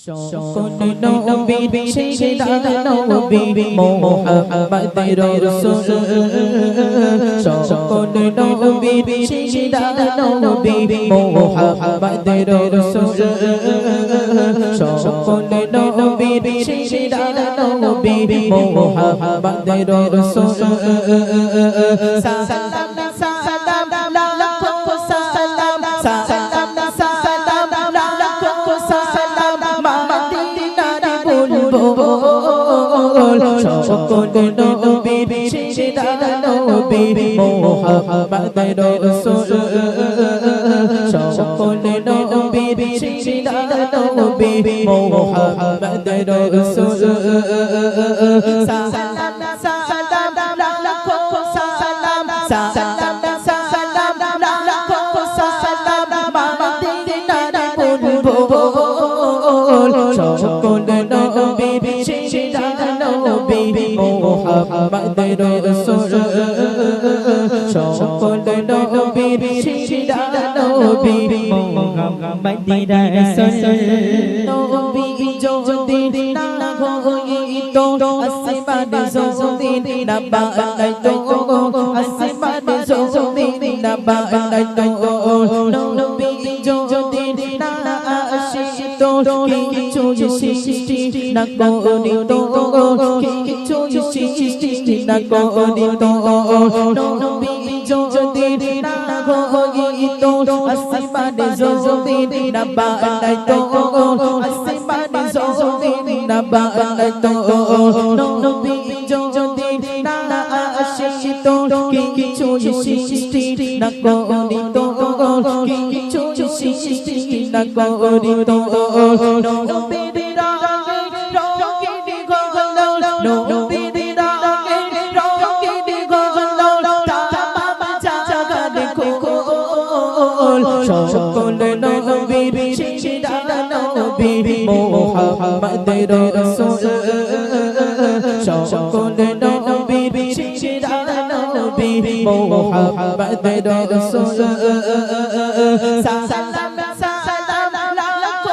সকল নবীর সেরা নবী মোহাম্মদ রাসূল সকল নবীর সেরা নবী মোহাম্মদ রাসূল সকল নবীর সেরা নবী মোহাম্মদ রাসূল সালাম নবী মোহাম্মদ রাসূল সকল নবীর সেরা নবী মোহাম্মদ রাসূল সালাম সালাম লাখ সালাম সালাম সালাম লাখ সালাম মদিনার বুলবুল সকল নবীর সেরা নবী মোহাম্মদ রাসূল সকল নবীর সেরা নবী মোহাম্মদ রাসূল নবী যদি না হইত আসমান জমিন না বানাইতো আসমান জমিন না বানাইতো নবী যদি না আসিত কিছু সৃষ্টি না করিত কিছু সৃষ্টি না করিত নবী যদি না হইত আসমান জমিন না বানাইতো আসমান জমিন না বানাইতো নবী যদি না আসিত কিছু সৃষ্টি না করিত কিছু সৃষ্টি না করিত নবীর রাগে সেরা নবী মোহাম্মদ রাসূল সকল নবীর সেরা নবী মোহাম্মদ রাসূল সালাম সালাম লাখ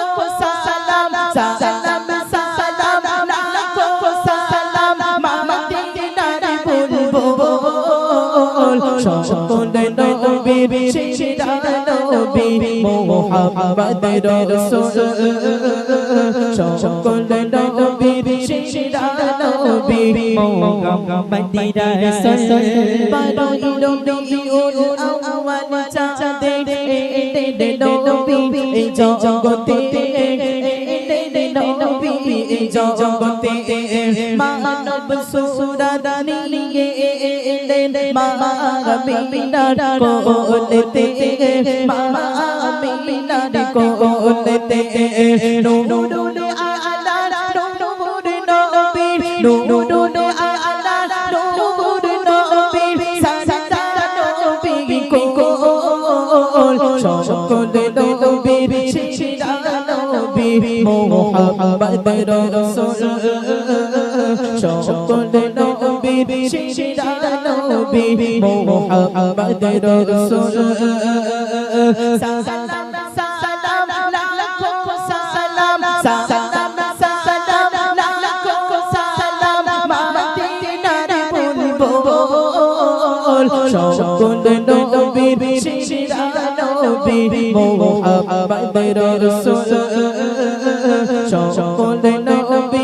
সালাম সালাম সালাম লাখ সালাম মদিনার বুলবুল সকল নবীর সেরা নবী মোহাম্মদ রাসূল। সকল নবীর সেরা নবী মোহাম্মদ রাসূল বারোই নবী উল আউয়াল চাঁদে নবী এই জগতে জগতে মানব সুরাত নিয়ে এলেন মা আমিনার কোলেতে মা আমিনার কোলেতে নূর আলা নূর নবী নূর মোহাম্মদ রাসূল সকল নবীর সেরা নবী মোহাম্মদ রাসূল সালাম সালাম লাখ সালাম সালাম সকল নবীর সেরা নবী মোহাম্মদ রাসূল